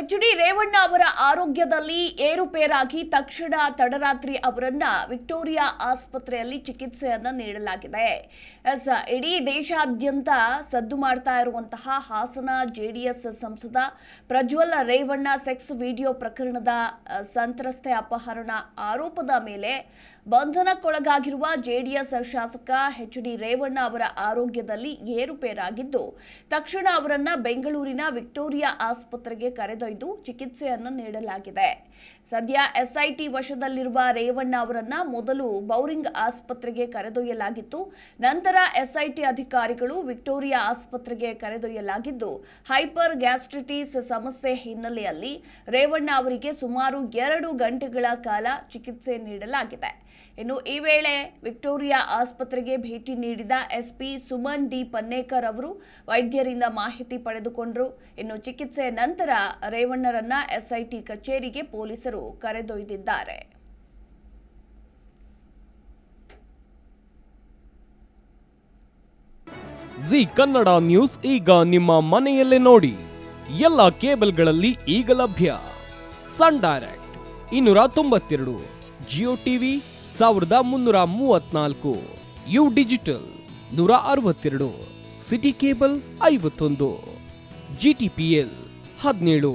H D Revanna ಅವರ ಆರೋಗ್ಯದಲ್ಲಿ ಏರುಪೇರಾಗಿ ತಕ್ಷಣ ತಡರಾತ್ರಿ ಅವರನ್ನ ವಿಕ್ಟೋರಿಯಾ ಆಸ್ಪತ್ರೆಯಲ್ಲಿ ಚಿಕಿತ್ಸೆಯನ್ನ ನೀಡಲಾಗಿದೆ. ಎಸ್, ಇಡೀ ದೇಶಾದ್ಯಂತ ಸದ್ದು ಮಾಡ್ತಾ ಇರುವಂತಹ ಹಾಸನ ಜೆಡಿಎಸ್ ಸಂಸದ ಪ್ರಜ್ವಲ್ ರೇವಣ್ಣ ಸೆಕ್ಸ್ ವಿಡಿಯೋ ಪ್ರಕರಣದ ಸಂತ್ರಸ್ತೆ ಅಪಹರಣ ಆರೋಪದ ಮೇಲೆ ಬಂಧನಕ್ಕೊಳಗಾಗಿರುವ ಜೆಡಿಎಸ್ ಶಾಸಕ ಎಚ್ ಡಿ ರೇವಣ್ಣ ಅವರ ಆರೋಗ್ಯದಲ್ಲಿ ಏರುಪೇರಾಗಿದ್ದು, ತಕ್ಷಣ ಅವರನ್ನ ಬೆಂಗಳೂರಿನ ವಿಕ್ಟೋರಿಯಾ ಆಸ್ಪತ್ರೆಗೆ ಕರೆದೊಯ್ದು ಚಿಕಿತ್ಸೆಯನ್ನು ನೀಡಲಾಗಿದೆ. ಸದ್ಯ ಎಸ್ಐಟಿ ವಶದಲ್ಲಿರುವ ರೇವಣ್ಣ ಅವರನ್ನ ಮೊದಲು ಬೌರಿಂಗ್ ಆಸ್ಪತ್ರೆಗೆ ಕರೆದೊಯ್ಯಲಾಗಿತ್ತು. ನಂತರ ಎಸ್ಐಟಿ ಅಧಿಕಾರಿಗಳು ವಿಕ್ಟೋರಿಯಾ ಆಸ್ಪತ್ರೆಗೆ ಕರೆದೊಯ್ಯಲಾಗಿದ್ದು, ಹೈಪರ್ ಗ್ಯಾಸ್ಟ್ರಿಟಿಸ್ ಸಮಸ್ಯೆ ಹಿನ್ನೆಲೆಯಲ್ಲಿ ರೇವಣ್ಣ ಅವರಿಗೆ ಸುಮಾರು ಎರಡು ಗಂಟೆಗಳ ಕಾಲ ಚಿಕಿತ್ಸೆ ನೀಡಲಾಗಿದೆ. ಇನ್ನು ಈ ವೇಳೆ ವಿಕ್ಟೋರಿಯಾ ಆಸ್ಪತ್ರೆಗೆ ಭೇಟಿ ನೀಡಿದ ಎಸ್ಪಿ ಸುಮನ್ ಡಿ ಪನ್ನೇಕರ್ ಅವರು ವೈದ್ಯರಿಂದ ಮಾಹಿತಿ ಪಡೆದುಕೊಂಡರು. ಇನ್ನು ಚಿಕಿತ್ಸೆ ನಂತರ ರೇವಣ್ಣರನ್ನ ಎಸ್ಐಟಿ ಕಚೇರಿಗೆ ಪೊಲೀಸರು ಕರೆದೊಯ್ದಿದ್ದಾರೆ. ಜಿ ಕನ್ನಡ ನ್ಯೂಸ್ ಈಗ ನಿಮ್ಮ ಮನೆಯಲ್ಲೇ ನೋಡಿ. ಎಲ್ಲ ಕೇಬಲ್ಗಳಲ್ಲಿ ಈಗ ಲಭ್ಯ. ಸನ್ ಡೈರೆಕ್ಟ್ ಇನ್ನೂರ ತೊಂಬತ್ತೆರಡು, ಜಿಯೋ ಟಿವಿ ಸಾವಿರದ ಮುನ್ನೂರ ಮೂವತ್ನಾಲ್ಕು ಯು ಡಿಜಿಟಲ್ ನೂರ ಅರವತ್ತೆರಡು, ಸಿಟಿ ಕೇಬಲ್ ಐವತ್ತೊಂದು, ಜಿ ಟಿ ಪಿ ಎಲ್ ಹದಿನೇಳು.